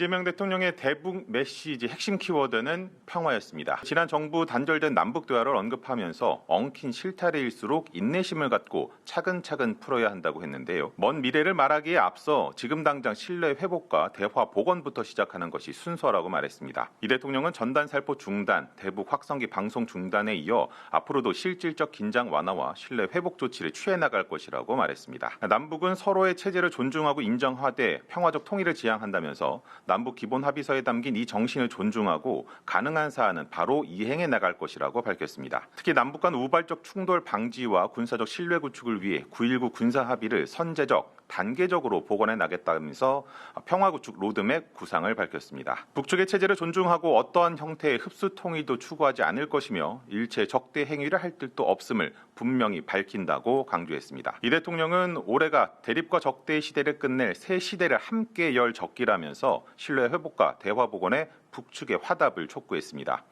이재명 대통령의 대북 메시지 핵심 키워드는 평화였습니다. 지난 정부 단절된 남북 대화를 언급하면서 엉킨 실타래일수록 인내심을 갖고 차근차근 풀어야 한다고 했는데요. 먼 미래를 말하기에 앞서 지금 당장 신뢰 회복과 대화 복원부터 시작하는 것이 순서라고 말했습니다. 이 대통령은 전단 살포 중단, 대북 확성기 방송 중단에 이어 앞으로도 실질적 긴장 완화와 신뢰 회복 조치를 취해 나갈 것이라고 말했습니다. 남북은 서로의 체제를 존중하고 인정하되 평화적 통일을 지향한다면서 남북 기본 합의서에 담긴 이 정신을 존중하고 가능한 사안은 바로 이행해 나갈 것이라고 밝혔습니다. 특히 남북 간 우발적 충돌 방지와 군사적 신뢰 구축을 위해 9.19 군사 합의를 선제적 단계적으로 복원해 나겠다면서 평화 구축 로드맵 구상을 밝혔습니다. 북측의 체제를 존중하고 어떠한 형태의 흡수 통일도 추구하지 않을 것이며 일체 적대 행위를 할 뜻도 없음을 분명히 밝힌다고 강조했습니다. 이 대통령은 올해가 대립과 적대의 시대를 끝낼 새 시대를 함께 열 적기라면서 신뢰 회복과 대화 복원에 북측의 화답을 촉구했습니다.